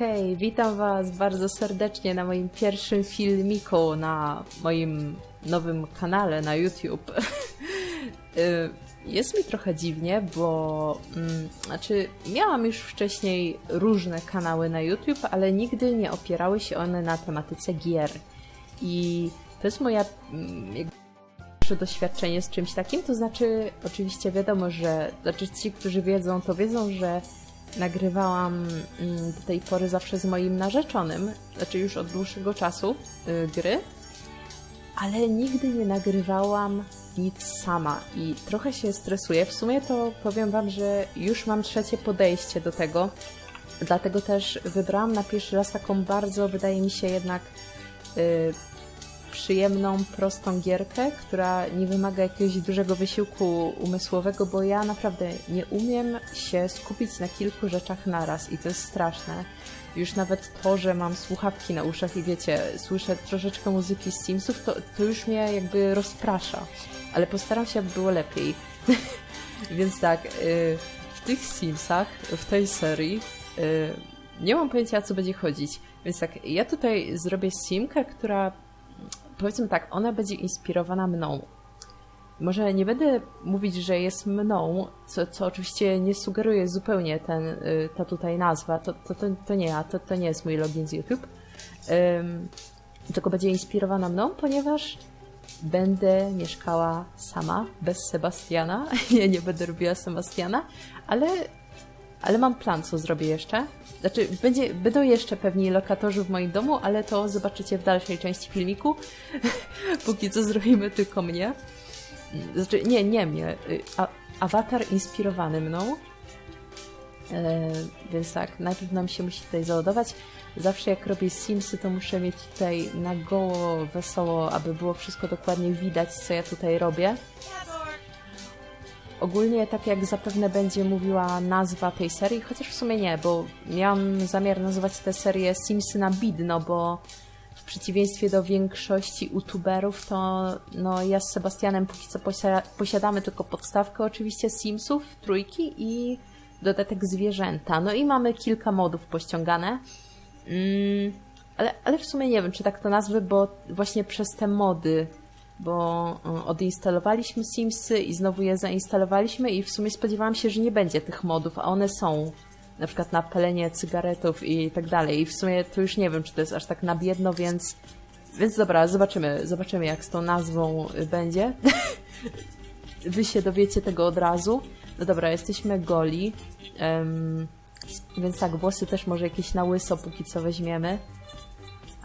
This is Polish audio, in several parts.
Hej, witam Was bardzo serdecznie na moim pierwszym filmiku na moim nowym kanale na YouTube. Y, Jest mi trochę dziwnie, bo mm, znaczy miałam już wcześniej różne kanały na YouTube, ale nigdy nie opierały się one na tematyce gier. I to jest moja mm, pierwsze doświadczenie z czymś takim, to znaczy oczywiście wiadomo, że znaczy ci, którzy wiedzą, to wiedzą, że nagrywałam mm, do tej pory zawsze z moim narzeczonym, znaczy już od dłuższego czasu y, gry, ale nigdy nie nagrywałam nic sama i trochę się stresuję. W sumie to powiem Wam, że już mam trzecie podejście do tego, dlatego też wybrałam na pierwszy raz taką bardzo, wydaje mi się jednak y, przyjemną, prostą gierkę, która nie wymaga jakiegoś dużego wysiłku umysłowego, bo ja naprawdę nie umiem się skupić na kilku rzeczach naraz i to jest straszne. Już nawet to, że mam słuchawki na uszach i wiecie, słyszę troszeczkę muzyki z Simsów, to, to już mnie jakby rozprasza. Ale postaram się, aby było lepiej. Więc tak, y, w tych Simsach, w tej serii, y, nie mam pojęcia, o co będzie chodzić. Więc tak, ja tutaj zrobię simkę, która powiedzmy tak, ona będzie inspirowana mną. Może nie będę mówić, że jest mną, co, co oczywiście nie sugeruje zupełnie ten, y, ta tutaj nazwa. To, to, to, to nie ja, to, to nie jest mój login z YouTube. Ym, tylko będzie inspirowana mną, ponieważ będę mieszkała sama, bez Sebastiana. Nie, nie będę robiła Sebastiana, ale, ale mam plan, co zrobię jeszcze. Znaczy, będzie, będą jeszcze pewni lokatorzy w moim domu, ale to zobaczycie w dalszej części filmiku. Póki co zrobimy tylko mnie. Znaczy, nie, nie mnie. y, A, awatar inspirowany mną. E, więc tak, najpierw nam się musi tutaj załadować. Zawsze jak robię Simsy, to muszę mieć tutaj na goło, wesoło, aby było wszystko dokładnie widać, co ja tutaj robię. Ogólnie, tak jak zapewne będzie mówiła nazwa tej serii, chociaż w sumie nie, bo miałam zamiar nazywać tę serię Simsy na bidno, bo w przeciwieństwie do większości youtuberów, to no, ja z Sebastianem póki co posia- posiadamy tylko podstawkę oczywiście Simsów, trójki i dodatek zwierzęta. No i mamy kilka modów pościągane. Mm, ale, ale w sumie nie wiem, czy tak to nazwy, bo właśnie przez te mody, bo y, odinstalowaliśmy Simsy i znowu je zainstalowaliśmy i w sumie spodziewałam się, że nie będzie tych modów, a one są. Na przykład na palenie cygaretów i tak dalej. I w sumie to już nie wiem, czy to jest aż tak na biedno, więc... Więc dobra, zobaczymy, zobaczymy jak z tą nazwą będzie. Wy się dowiecie tego od razu. No dobra, jesteśmy goli. Em, więc tak, włosy też może jakieś na łyso póki co weźmiemy.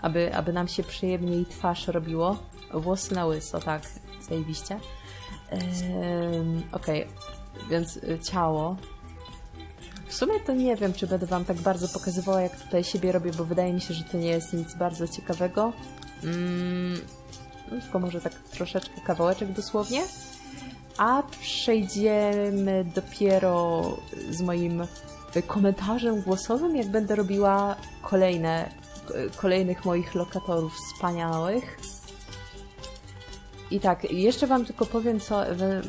Aby, aby nam się przyjemniej twarz robiło. Włosy na łyso, tak, zajebiście. Em, Okej, więc y, ciało. W sumie to nie wiem, czy będę wam tak bardzo pokazywała, jak tutaj siebie robię, bo wydaje mi się, że to nie jest nic bardzo ciekawego. Mm, no, tylko może tak troszeczkę kawałeczek dosłownie. A przejdziemy dopiero z moim komentarzem głosowym, jak będę robiła kolejne, kolejnych moich lokatorów wspaniałych. I tak, jeszcze Wam tylko powiem, co ewe-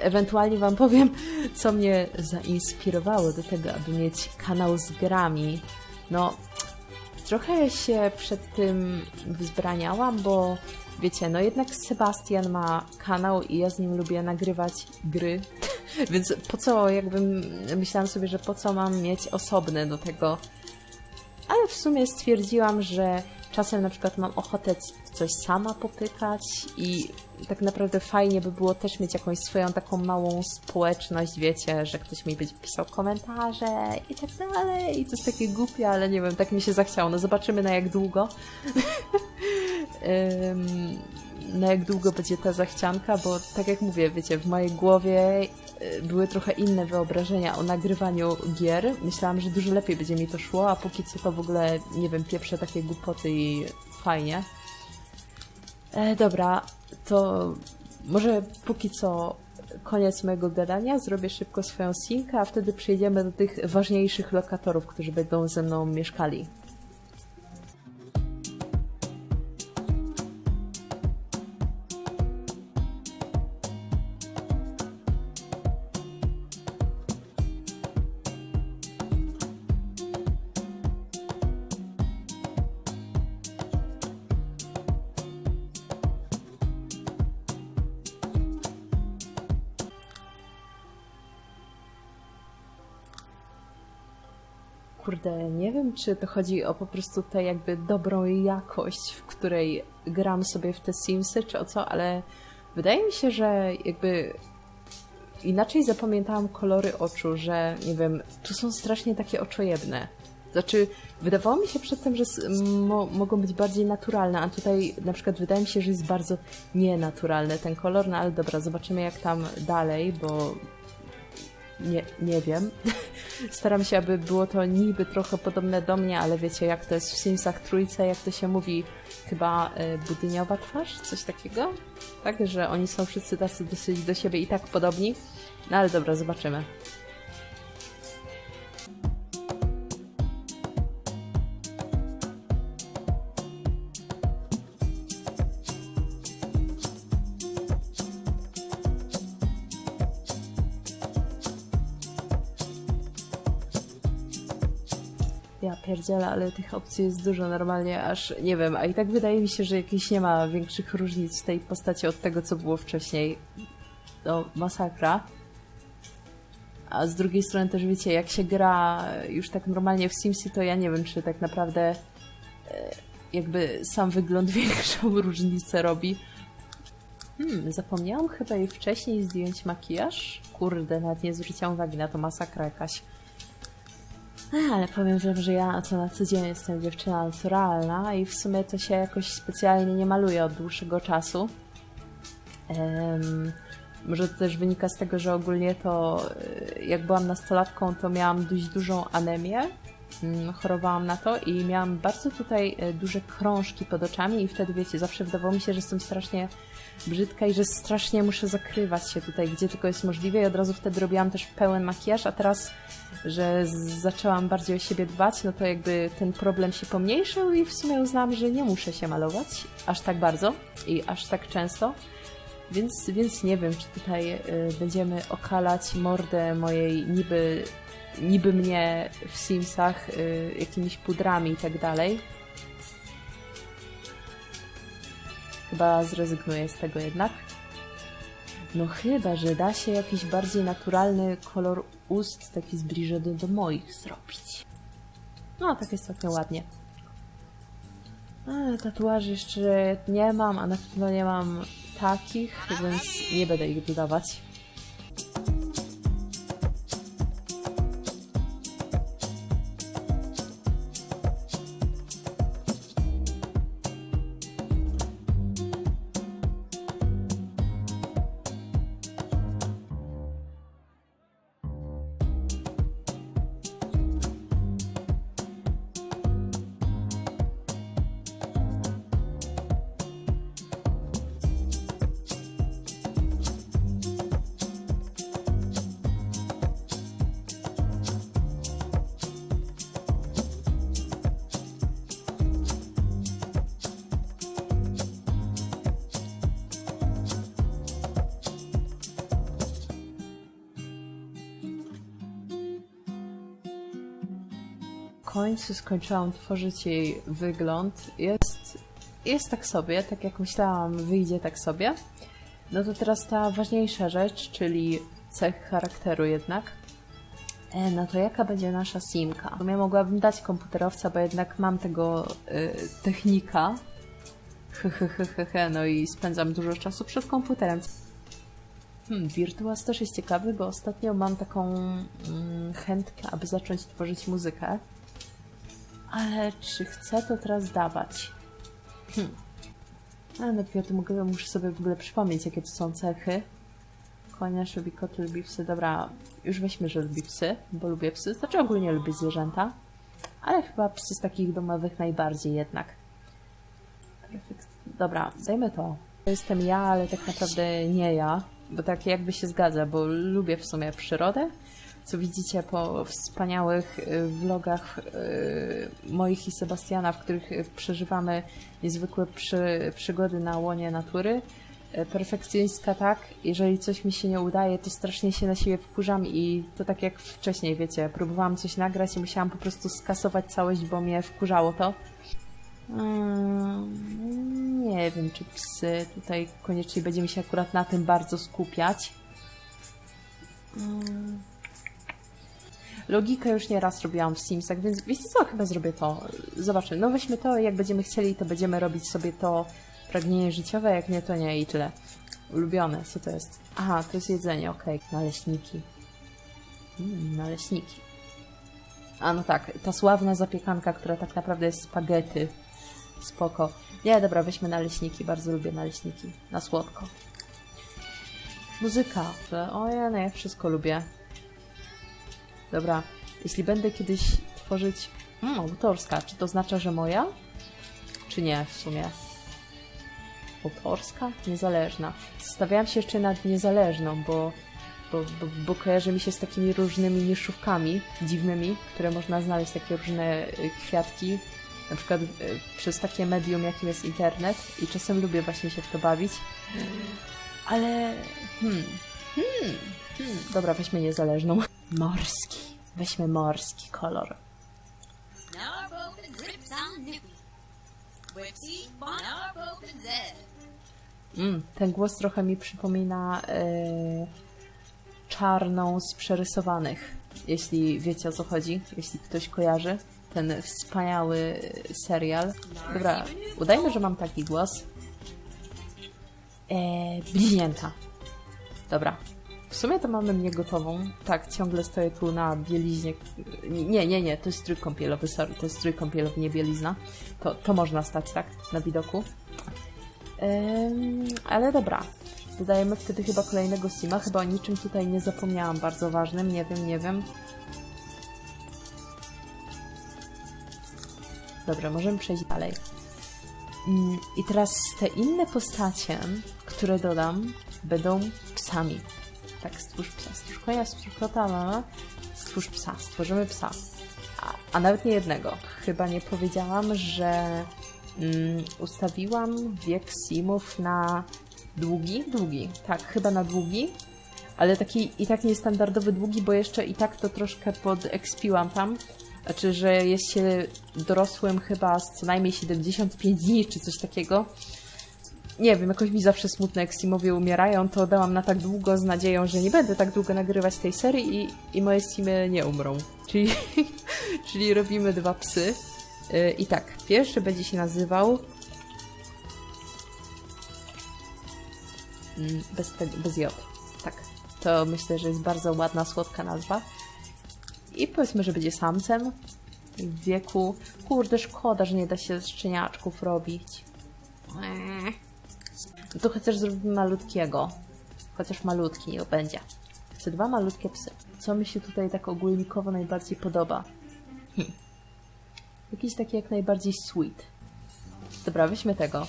ewentualnie Wam powiem, co mnie zainspirowało do tego, aby mieć kanał z grami. No, trochę się przed tym wzbraniałam, bo wiecie, no jednak Sebastian ma kanał i ja z nim lubię nagrywać gry, więc po co, jakbym myślałam sobie, że po co mam mieć osobne do tego. Ale w sumie stwierdziłam, że czasem na przykład mam ochotę w coś sama popykać i tak naprawdę fajnie by było też mieć jakąś swoją taką małą społeczność, wiecie, że ktoś mi będzie pisał komentarze i tak dalej. I to jest takie głupie, ale nie wiem, tak mi się zachciało. No zobaczymy na jak długo. Ym, na jak długo będzie ta zachcianka, bo tak jak mówię, wiecie, w mojej głowie były trochę inne wyobrażenia o nagrywaniu gier. Myślałam, że dużo lepiej będzie mi to szło, a póki co to w ogóle, nie wiem, pieprzę takie głupoty i fajnie. E, dobra, to może póki co koniec mojego gadania, zrobię szybko swoją sinkę, a wtedy przejdziemy do tych ważniejszych lokatorów, którzy będą ze mną mieszkali. Czy to chodzi o po prostu tę jakby dobrą jakość, w której gram sobie w te Simsy, czy o co, ale wydaje mi się, że jakby inaczej zapamiętałam kolory oczu, że nie wiem, tu są strasznie takie oczojebne. Znaczy, wydawało mi się przedtem, że mo mogą być bardziej naturalne, a tutaj na przykład wydaje mi się, że jest bardzo nienaturalny ten kolor, no ale dobra, zobaczymy jak tam dalej, bo nie, nie wiem. Staram się, aby było to niby trochę podobne do mnie, ale wiecie, jak to jest w Simsach trójce, jak to się mówi, chyba y, budyniowa twarz, coś takiego? Tak, że oni są wszyscy tacy dosyć do siebie i tak podobni. No ale dobra, zobaczymy. Ja pierdzielę, ale tych opcji jest dużo normalnie, aż nie wiem, a i tak wydaje mi się, że jakichś nie ma większych różnic w tej postaci od tego, co było wcześniej. No, masakra. A z drugiej strony też wiecie, jak się gra już tak normalnie w Simsy, to ja nie wiem, czy tak naprawdę e, jakby sam wygląd większą różnicę robi. Hmm, zapomniałam chyba jej wcześniej zdjąć makijaż. Kurde, nawet nie zwróciłam uwagi na to, masakra jakaś. Ale powiem wam, że ja to na co dzień jestem dziewczyna naturalna i w sumie to się jakoś specjalnie nie maluje od dłuższego czasu. Em, może to też wynika z tego, że ogólnie to y, jak byłam nastolatką, to miałam dość dużą anemię. Mm, Chorowałam na to i miałam bardzo tutaj y, duże krążki pod oczami i wtedy wiecie, zawsze wydawało mi się, że jestem strasznie brzydka i że strasznie muszę zakrywać się tutaj, gdzie tylko jest możliwe i od razu wtedy robiłam też pełen makijaż, a teraz, że zaczęłam bardziej o siebie dbać, no to jakby ten problem się pomniejszył i w sumie uznałam, że nie muszę się malować aż tak bardzo i aż tak często. Więc, więc nie wiem, czy tutaj y, będziemy okalać mordę mojej niby, niby mnie w Simsach y, jakimiś pudrami i tak dalej. Chyba zrezygnuję z tego jednak. No chyba, że da się jakiś bardziej naturalny kolor ust, taki zbliżony do moich zrobić. No, tak jest całkiem ładnie. A, tatuaży jeszcze nie mam, a na pewno nie mam takich, więc nie będę ich dodawać. Końcu skończyłam tworzyć jej wygląd. Jest, jest tak sobie, tak jak myślałam, wyjdzie tak sobie. No to teraz ta ważniejsza rzecz, czyli cech charakteru jednak. E, no to jaka będzie nasza simka? Sumie mogłabym dać komputerowca, bo jednak mam tego y, technika. Hehehehe, no i spędzam dużo czasu przed komputerem. Hmm, Virtuos też jest ciekawy, bo ostatnio mam taką mm, chętkę, aby zacząć tworzyć muzykę. Ale czy chcę to teraz dawać? Hmm. Ale najpierw to mogę, muszę sobie w ogóle przypomnieć, jakie to są cechy. Koniarz lubi koty, lubi psy. Dobra, już weźmy, że lubi psy, bo lubię psy. Znaczy ogólnie lubię zwierzęta. Ale chyba psy z takich domowych najbardziej jednak. Dobra, dajmy to. To jestem ja, ale tak naprawdę nie ja. Bo tak jakby się zgadza, bo lubię w sumie przyrodę. Co widzicie po wspaniałych y, vlogach y, moich i Sebastiana, w których y, przeżywamy niezwykłe przy, przygody na łonie natury. Perfekcjonistka tak, jeżeli coś mi się nie udaje, to strasznie się na siebie wkurzam i to tak jak wcześniej, wiecie, próbowałam coś nagrać i musiałam po prostu skasować całość, bo mnie wkurzało to. Mm, nie wiem, czy psy tutaj koniecznie będziemy się akurat na tym bardzo skupiać. Mm. Logikę już nieraz robiłam w Simsach, więc wiecie co, chyba zrobię to. Zobaczymy. No weźmy to, jak będziemy chcieli, to będziemy robić sobie to pragnienie życiowe, jak nie, to nie i tyle. Ulubione, co to jest? Aha, to jest jedzenie, okej. Naleśniki. Mm, naleśniki. A no tak, ta sławna zapiekanka, która tak naprawdę jest spaghetti. Spoko. Nie, dobra, weźmy naleśniki, bardzo lubię naleśniki. Na słodko. Muzyka. O ja, no ja wszystko lubię. Dobra, jeśli będę kiedyś tworzyć... Mm, autorska, czy to oznacza, że moja? Czy nie, w sumie? Autorska? Niezależna. Stawiałam się jeszcze nad niezależną, bo, bo, bo, bo kojarzy mi się z takimi różnymi niszówkami dziwnymi, które można znaleźć, takie różne y, kwiatki, na przykład y, przez takie medium, jakim jest internet i czasem lubię właśnie się w to bawić. Ale... Hmm, hmm, hmm. Dobra, weźmy niezależną. Morski. Weźmy morski kolor. Mm, ten głos trochę mi przypomina e, czarną z przerysowanych, jeśli wiecie o co chodzi, jeśli ktoś kojarzy ten wspaniały serial. Dobra, udajmy, że mam taki głos. E, bliźnięta. Dobra. W sumie to mamy mnie gotową. Tak, ciągle stoję tu na bieliźnie. Nie, nie, nie, to jest strój kąpielowy, sorry, to jest strój kąpielowy, nie bielizna. To, to można stać, tak, na widoku. Ym, ale dobra. Dodajemy wtedy chyba kolejnego sima. Chyba o niczym tutaj nie zapomniałam bardzo ważnym. Nie wiem, nie wiem. Dobra, możemy przejść dalej. Mm, I teraz te inne postacie, które dodam, będą psami. Tak, stwórz psa, stwórz konia, stwórz kota, mama. Stwórz psa, stworzymy psa. A, a nawet nie jednego. Chyba nie powiedziałam, że mm, ustawiłam wiek simów na długi. Długi, tak, chyba na długi. Ale taki i tak niestandardowy długi, bo jeszcze i tak to troszkę podekspiłam tam. Znaczy, że jest się dorosłym chyba z co najmniej 75 dni, czy coś takiego. Nie wiem, jakoś mi zawsze smutno, jak Simowie umierają, to dałam na tak długo z nadzieją, że nie będę tak długo nagrywać tej serii i, i moje Simy nie umrą. Czyli, czyli robimy dwa psy. Yy, I tak, pierwszy będzie się nazywał... Mm, Bez, tego, bez J. Tak, to myślę, że jest bardzo ładna, słodka nazwa. I powiedzmy, że będzie samcem w wieku... Kurde, szkoda, że nie da się szczeniaczków robić. Eee. To chociaż zrobimy malutkiego. Chociaż malutki niech będzie. Chcę dwa malutkie psy. Co mi się tutaj tak ogólnikowo najbardziej podoba? Hm. Jakiś taki jak najbardziej sweet. Dobra, weźmy tego.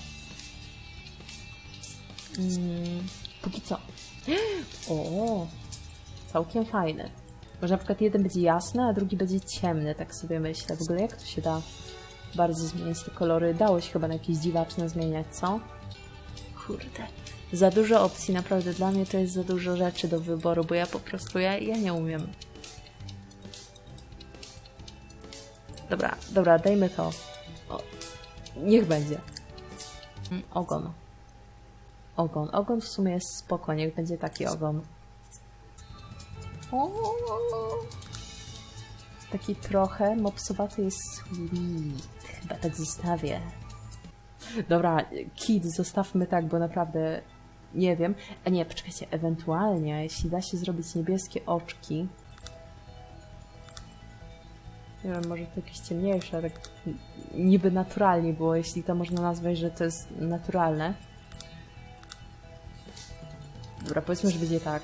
Mm, póki co. O, całkiem fajny. Może na przykład jeden będzie jasny, a drugi będzie ciemny, tak sobie myślę. W ogóle jak to się da bardzo zmieniać te kolory? Dało się chyba na jakieś dziwaczne zmieniać, co? Kurde. Za dużo opcji, naprawdę dla mnie to jest za dużo rzeczy do wyboru, bo ja po prostu, ja, ja nie umiem. Dobra, dobra, dajmy to. O, niech będzie. Mm, Ogon. Ogon. Ogon w sumie jest spoko, niech będzie taki ogon. O, Taki trochę mopsowaty jest sweet. Chyba tak zostawię. Dobra, kid zostawmy tak, bo naprawdę nie wiem. A nie, poczekajcie, ewentualnie, jeśli da się zrobić niebieskie oczki. Nie wiem, może to jakieś ciemniejsze, tak niby naturalnie było, jeśli to można nazwać, że to jest naturalne. Dobra, powiedzmy, że będzie tak.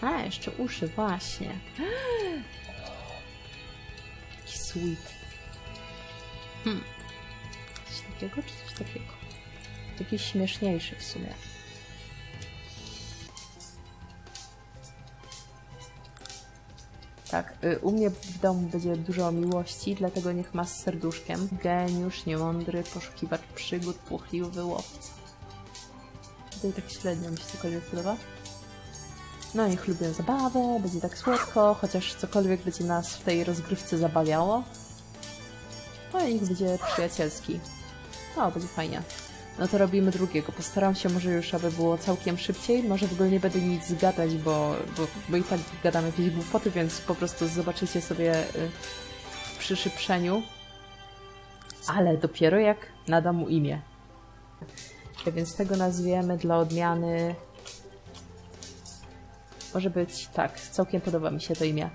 A, jeszcze uszy, właśnie. Taki sweet. Hmm. Takiego, czy coś takiego? Jakiś śmieszniejszy w sumie. Tak, y, u mnie w domu będzie dużo miłości, dlatego niech ma z serduszkiem. Geniusz, niemądry, poszukiwacz przygód, płochliwy łowca. Tutaj tak średnio mi się cokolwiek podoba. No, niech lubią zabawę, będzie tak słodko, chociaż cokolwiek będzie nas w tej rozgrywce zabawiało. No i niech będzie przyjacielski. O, będzie fajnie. no to robimy drugiego. Postaram się może już, aby było całkiem szybciej. Może w ogóle nie będę nic gadać, bo, bo, bo i tak gadam jakieś głupoty, więc po prostu zobaczycie sobie y, w przyszyprzeniu. Ale dopiero jak nadam mu imię. Tak więc tego nazwiemy dla odmiany. Może być tak, całkiem podoba mi się to imię.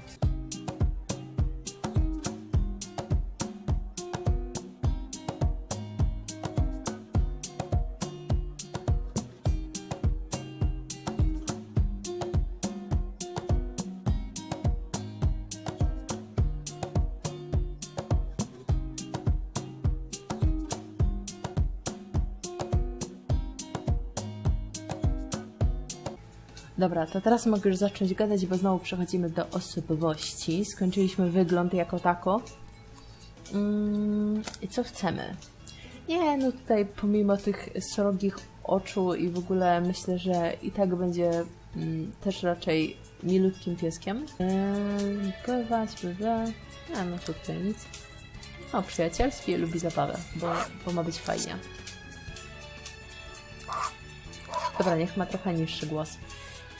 Dobra, to teraz mogę już zacząć gadać, bo znowu przechodzimy do osobowości. Skończyliśmy wygląd jako tako. Mm, I co chcemy? Nie, no tutaj pomimo tych srogich oczu i w ogóle myślę, że i tak będzie mm, też raczej milutkim pieskiem. Eee, pływać, A, no to tutaj nic. O, przyjacielski lubi zabawę, bo, bo ma być fajnie. Dobra, niech ma trochę niższy głos.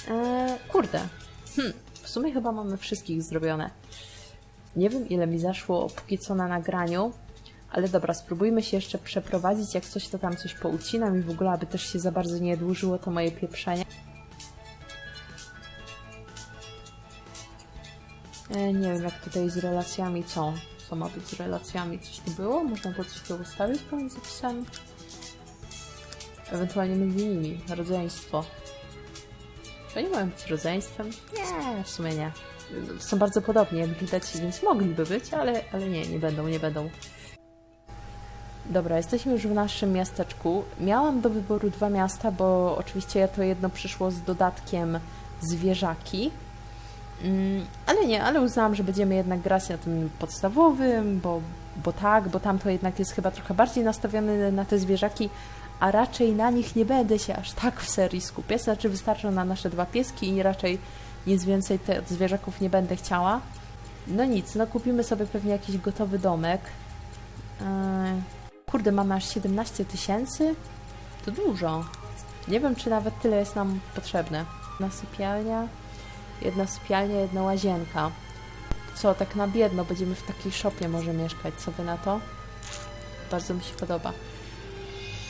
Eee, kurde. Hm, w sumie chyba mamy wszystkich zrobione. Nie wiem ile mi zaszło póki co na nagraniu, ale dobra, spróbujmy się jeszcze przeprowadzić. Jak coś to tam coś poucinam i w ogóle, aby też się za bardzo nie dłużyło to moje pieprzenie. E, nie wiem jak tutaj z relacjami, co? Co ma być z relacjami? Coś tu było? Można to coś tu ustawić pomiędzy pisami? Ewentualnie między nimi. Rodzeństwo. To nie mają być rodzeństwem? Nie, w sumie nie. Są bardzo podobni, jak widać, więc mogliby być, ale, ale nie, nie będą, nie będą. Dobra, jesteśmy już w naszym miasteczku. Miałam do wyboru dwa miasta, bo oczywiście to jedno przyszło z dodatkiem zwierzaki. Mm, ale nie, ale uznałam, że będziemy jednak grać na tym podstawowym, bo, bo tak, bo tam to jednak jest chyba trochę bardziej nastawiony na te zwierzaki, a raczej na nich nie będę się aż tak w serii skupiać, znaczy wystarczą na nasze dwa pieski i raczej nic więcej te, od zwierzaków nie będę chciała. No nic, no kupimy sobie pewnie jakiś gotowy domek. Eee, kurde, mamy aż 17 tysięcy? To dużo. Nie wiem, czy nawet tyle jest nam potrzebne. Jedna sypialnia, jedna sypialnia, jedna łazienka. Co, tak na biedno będziemy w takiej szopie może mieszkać. Co wy na to? Bardzo mi się podoba.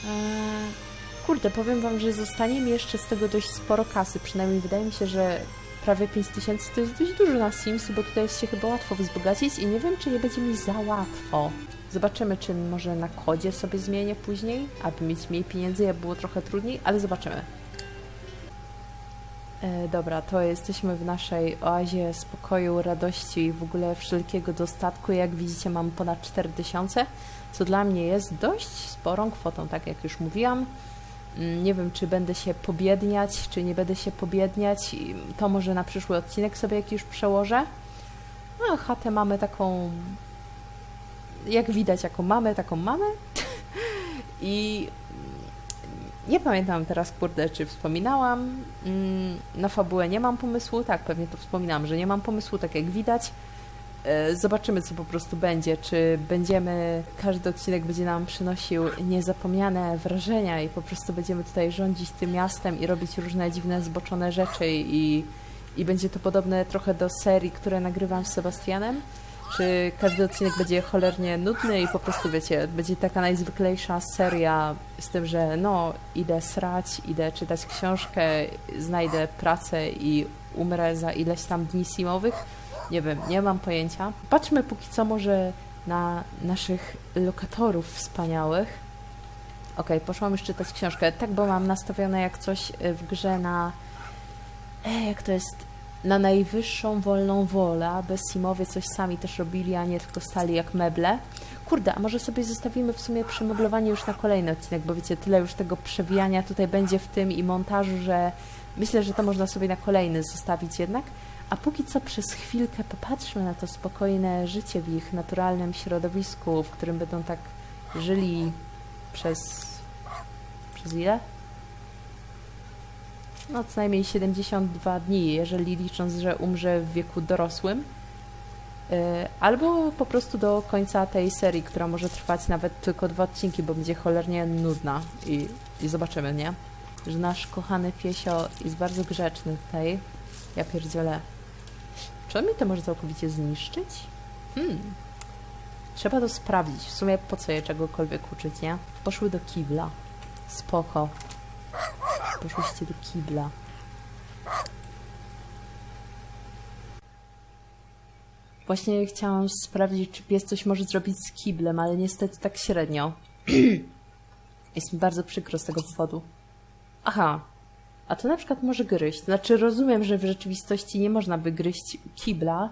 Eee, Kurde, powiem wam, że zostanie mi jeszcze z tego dość sporo kasy. Przynajmniej wydaje mi się, że prawie 5000 to jest dość dużo na Sims, bo tutaj jest się chyba łatwo wzbogacić i nie wiem, czy nie będzie mi za łatwo. Zobaczymy, czy może na kodzie sobie zmienię później, aby mieć mniej pieniędzy, aby było trochę trudniej, ale zobaczymy. E, dobra, to jesteśmy w naszej oazie spokoju, radości i w ogóle wszelkiego dostatku. Jak widzicie, mam ponad 4000, co dla mnie jest dość sporą kwotą, tak jak już mówiłam. Mm, Nie wiem, czy będę się pobiedniać, czy nie będę się pobiedniać. To może na przyszły odcinek sobie jakiś przełożę. No, chatę mamy taką. Jak widać, jaką mamy, taką mamy. I nie pamiętam teraz, kurde, czy wspominałam. Mm, Na fabułę nie mam pomysłu. Tak, pewnie to wspominałam, że nie mam pomysłu, tak jak widać. E, Zobaczymy, co po prostu będzie. Czy będziemy, każdy odcinek będzie nam przynosił niezapomniane wrażenia i po prostu będziemy tutaj rządzić tym miastem i robić różne dziwne, zboczone rzeczy i, i będzie to podobne trochę do serii, które nagrywam z Sebastianem. Czy każdy odcinek będzie cholernie nudny i po prostu, wiecie, będzie taka najzwyklejsza seria z tym, że no, idę srać, idę czytać książkę, znajdę pracę i umrę za ileś tam dni simowych. Nie wiem, nie mam pojęcia. Patrzmy póki co może na naszych lokatorów wspaniałych. Okej, poszłam już czytać książkę. Tak, bo mam nastawione jak coś w grze na... E, jak to jest? Na najwyższą wolną wolę, aby Simowie coś sami też robili, a nie tylko stali jak meble. Kurde, a może sobie zostawimy w sumie przemeblowanie już na kolejny odcinek, bo wiecie, tyle już tego przewijania tutaj będzie w tym i montażu, że myślę, że to można sobie na kolejny zostawić jednak. A póki co przez chwilkę popatrzmy na to spokojne życie w ich naturalnym środowisku, w którym będą tak żyli przez. przez ile? No, co najmniej 72 dni, jeżeli licząc, że umrze w wieku dorosłym. Y, Albo po prostu do końca tej serii, która może trwać nawet tylko dwa odcinki, bo będzie cholernie nudna i, i zobaczymy, nie? Że nasz kochany piesio jest bardzo grzeczny tutaj. Ja pierdzielę. Czy on mi to może całkowicie zniszczyć? Hmm. Trzeba to sprawdzić. W sumie po co je czegokolwiek uczyć, nie? Poszły do kibla. Spoko. Poszłyście do kibla. Właśnie chciałam sprawdzić, czy pies coś może zrobić z kiblem, ale niestety tak średnio. Jest mi bardzo przykro z tego powodu. Aha. A to na przykład może gryźć. Znaczy, rozumiem, że w rzeczywistości nie można by gryźć kibla.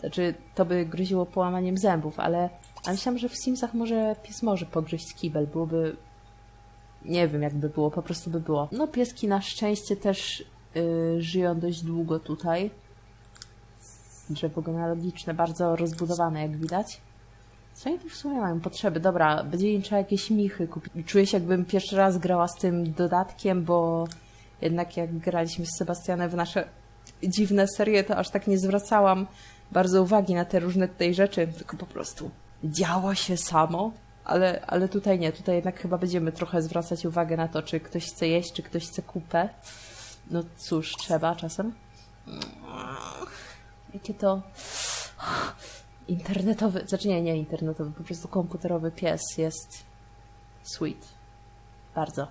Znaczy, to by groziło połamaniem zębów, ale, ale myślałam, że w Simsach może pies może pogryźć kibel. Byłoby. Nie wiem, jakby było, po prostu by było. No, pieski na szczęście też yy, żyją dość długo tutaj drzewo genealogiczne, bardzo rozbudowane, jak widać. Co oni tu w sumie mają potrzeby? Dobra, będzie im trzeba jakieś michy kupić. Czuję się, jakbym pierwszy raz grała z tym dodatkiem, bo jednak jak graliśmy z Sebastianem w nasze dziwne serie, to aż tak nie zwracałam bardzo uwagi na te różne tutaj rzeczy, tylko po prostu działo się samo. Ale, ale tutaj nie, tutaj jednak chyba będziemy trochę zwracać uwagę na to, czy ktoś chce jeść, czy ktoś chce kupę. No cóż, trzeba czasem. Jakie to internetowy, znaczy nie, nie internetowy, po prostu komputerowy pies jest sweet. Bardzo.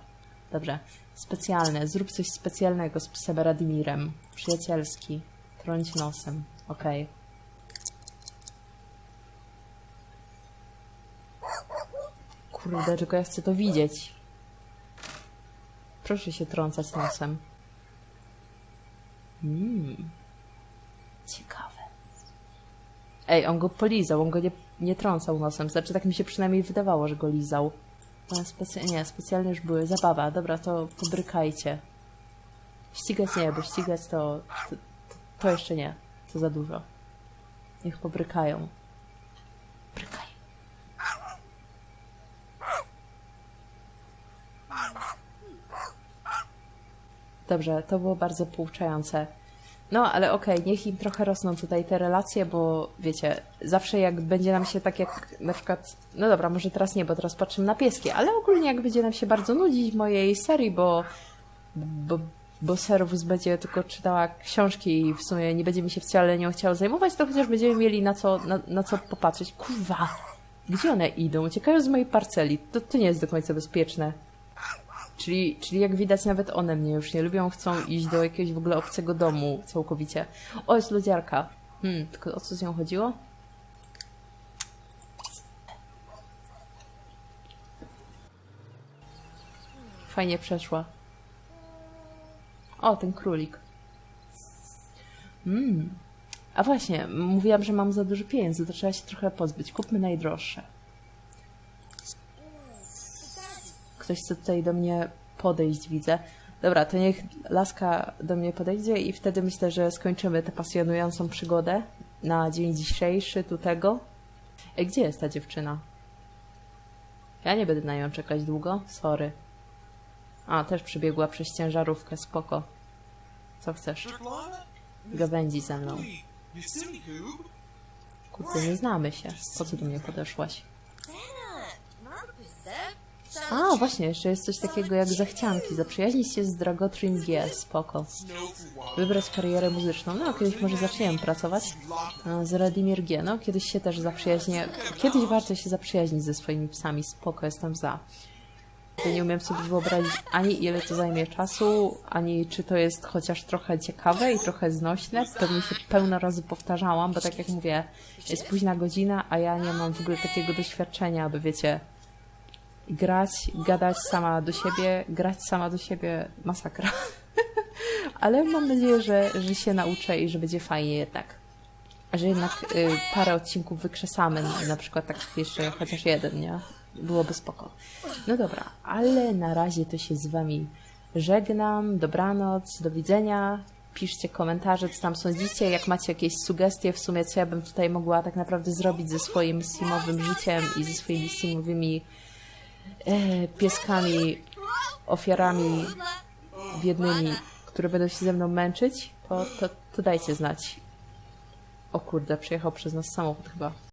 Dobrze. Specjalne. Zrób coś specjalnego z psem Radimirem. Przyjacielski. Trąć nosem. Okej. Kurde, tylko ja chcę to widzieć. Proszę się trącać nosem. Mmm. Ciekawe. Ej, on go polizał, on go nie, nie trącał nosem. Znaczy, tak mi się przynajmniej wydawało, że go lizał. No, specy nie, specjalnie już były. Zabawa, dobra, to pobrykajcie. Ścigać nie, bo ścigać to, to, to jeszcze nie. To za dużo. Niech pobrykają. Dobrze, to było bardzo pouczające. No, ale okej, niech im trochę rosną tutaj te relacje, bo wiecie, zawsze jak będzie nam się tak jak na przykład, no dobra, może teraz nie, bo teraz patrzymy na pieski, ale ogólnie jak będzie nam się bardzo nudzić mojej serii, bo, bo, bo Servus będzie tylko czytała książki i w sumie nie będzie mi się wcale nią chciało zajmować, to chociaż będziemy mieli na co, na, na co popatrzeć. Kurwa, gdzie one idą? Uciekają z mojej parceli. To, to nie jest do końca bezpieczne. Czyli, czyli jak widać, nawet one mnie już nie lubią, chcą iść do jakiegoś w ogóle obcego domu całkowicie. O, jest lodziarka. Hmm, tylko o co z nią chodziło? Fajnie przeszła. O, ten królik. Hmm. A właśnie, mówiłam, że mam za dużo pieniędzy, to trzeba się trochę pozbyć. Kupmy najdroższe. Ktoś chce tutaj do mnie podejść, widzę. Dobra, to niech laska do mnie podejdzie i wtedy myślę, że skończymy tę pasjonującą przygodę na dzień dzisiejszy tu tego. Ej, gdzie jest ta dziewczyna? Ja nie będę na nią czekać długo, sorry. A, też przybiegła przez ciężarówkę, spoko. Co chcesz? Gawędzi ze mną. Kurde, nie znamy się. Po co do mnie podeszłaś? A, właśnie, jeszcze jest coś takiego jak zachcianki. Zaprzyjaźnić się z Dragotrim G, spoko. Wybrać karierę muzyczną. No, kiedyś może zaczniemy pracować. Z Radimir G, no, kiedyś się też zaprzyjaźnię. Kiedyś warto się zaprzyjaźnić ze swoimi psami, spoko, jestem za. Ja nie umiem sobie wyobrazić ani ile to zajmie czasu, ani czy to jest chociaż trochę ciekawe i trochę znośne. Pewnie się pełno razy powtarzałam, bo tak jak mówię, jest późna godzina, a ja nie mam w ogóle takiego doświadczenia, aby wiecie, grać, gadać sama do siebie, grać sama do siebie, masakra. Ale mam nadzieję, że, że się nauczę i że będzie fajnie jednak. Że jednak y, parę odcinków wykrzesamy, na przykład tak jeszcze chociaż jeden, nie? Byłoby spoko. No dobra, ale na razie to się z wami żegnam. Dobranoc, do widzenia. Piszcie komentarze, co tam sądzicie, jak macie jakieś sugestie w sumie, co ja bym tutaj mogła tak naprawdę zrobić ze swoim simowym życiem i ze swoimi simowymi pieskami, ofiarami biednymi, które będą się ze mną męczyć, to, to, to dajcie znać. O kurde, przejechał przez nas samochód chyba.